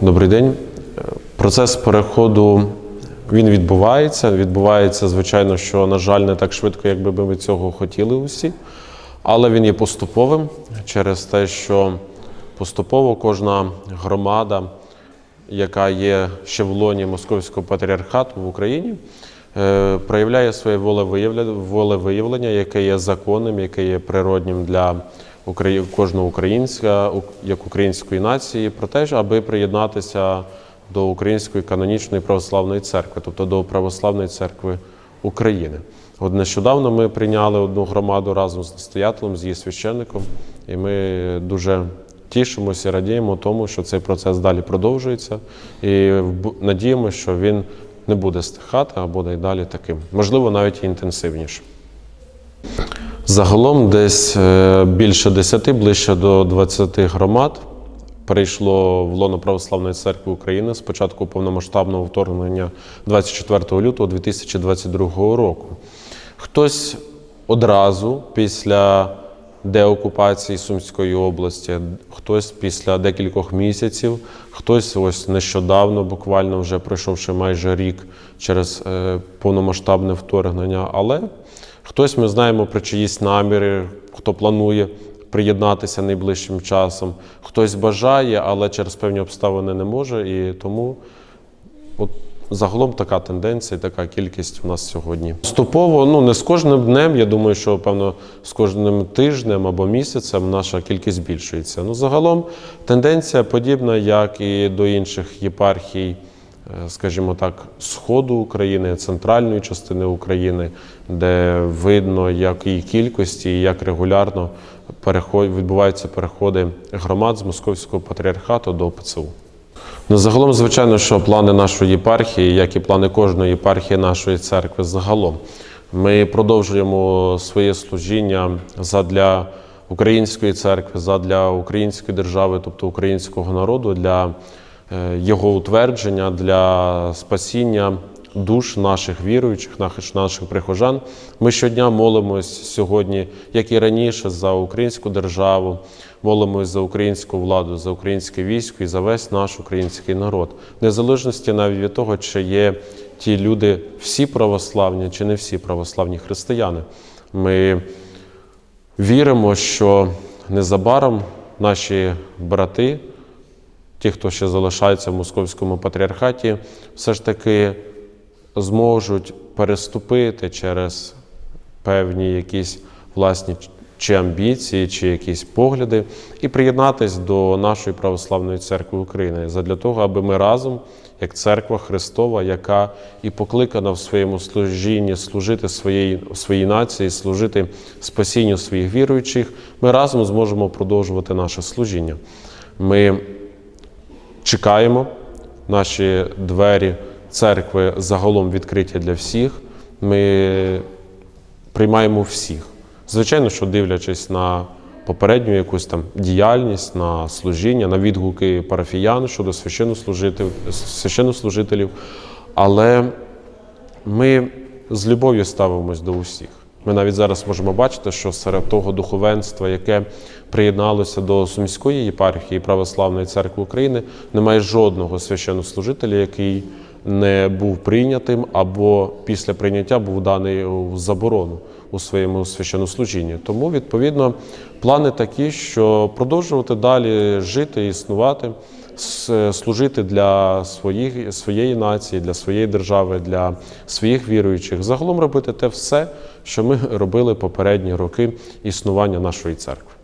добрий день. Процес переходу він відбувається. Відбувається, звичайно, що, на жаль, не так швидко, як би ми цього хотіли усі. Але він є поступовим через те, що поступово кожна громада, яка є ще в лоні Московського патріархату в Україні, е, проявляє своє волевиявлення, яке є законним, яке є природнім для кожного українська, у- як української нації, про те, аби приєднатися до Української канонічної православної церкви, тобто до Православної церкви України. От нещодавно ми прийняли одну громаду разом з настоятелем, з її священником, і ми дуже тішимося, радіємо тому, що цей процес далі продовжується, і надіємося, що він не буде стихати, а буде і далі таким, можливо, навіть і інтенсивнішим. Загалом десь е, більше 10, ближче до 20 громад перейшло в лоно Православної церкви України з початку повномасштабного вторгнення 24 лютого 2022 року. Хтось одразу після деокупації Сумської області, хтось після декількох місяців, хтось ось нещодавно, буквально вже пройшовши майже рік через е, повномасштабне вторгнення. Але хтось ми знаємо про чиїсь наміри, хто планує приєднатися найближчим часом, хтось бажає, але через певні обставини не може. І тому От загалом така тенденція, така кількість у нас сьогодні. Поступово, ну не з кожним днем, я думаю, що певно з кожним тижнем або місяцем наша кількість збільшується. Ну, загалом тенденція подібна, як і до інших єпархій, скажімо так, сходу України, центральної частини України, де видно, як і кількості, і як регулярно відбуваються переходи громад з московського патріархату до ПЦУ. Ну, загалом, звичайно, що плани нашої єпархії, як і плани кожної єпархії нашої церкви, загалом, ми продовжуємо своє служіння задля української церкви, задля української держави, тобто українського народу, для його утвердження, для спасіння душ наших віруючих, наших, наших прихожан. Ми щодня молимось сьогодні, як і раніше, за українську державу, молимось за українську владу, за українське військо і за весь наш український народ, в незалежності навіть від того, чи є ті люди всі православні, чи не всі православні християни. Ми віримо, що незабаром наші брати, ті, хто ще залишається в московському патріархаті, все ж таки зможуть переступити через певні якісь власні чи амбіції, чи якісь погляди, і приєднатись до нашої православної церкви України задля того, аби ми разом, як церква Христова, яка і покликана в своєму служінні служити своїй, своїй нації, служити спасінню своїх віруючих, ми разом зможемо продовжувати наше служіння. Ми чекаємо наші двері церкви загалом відкриті для всіх. Ми приймаємо всіх. Звичайно, що дивлячись на попередню якусь там діяльність, на служіння, на відгуки парафіян щодо священнослужителів. Але ми з любов'ю ставимось до усіх. Ми навіть зараз можемо бачити, що серед того духовенства, яке приєдналося до Сумської єпархії Православної церкви України, немає жодного священнослужителя, який не був прийнятим або після прийняття був даний у заборону у своєму священнослужінні. Тому, відповідно, плани такі, що продовжувати далі жити, існувати, служити для своїх, своєї нації, для своєї держави, для своїх віруючих, загалом робити те все, що ми робили попередні роки існування нашої церкви.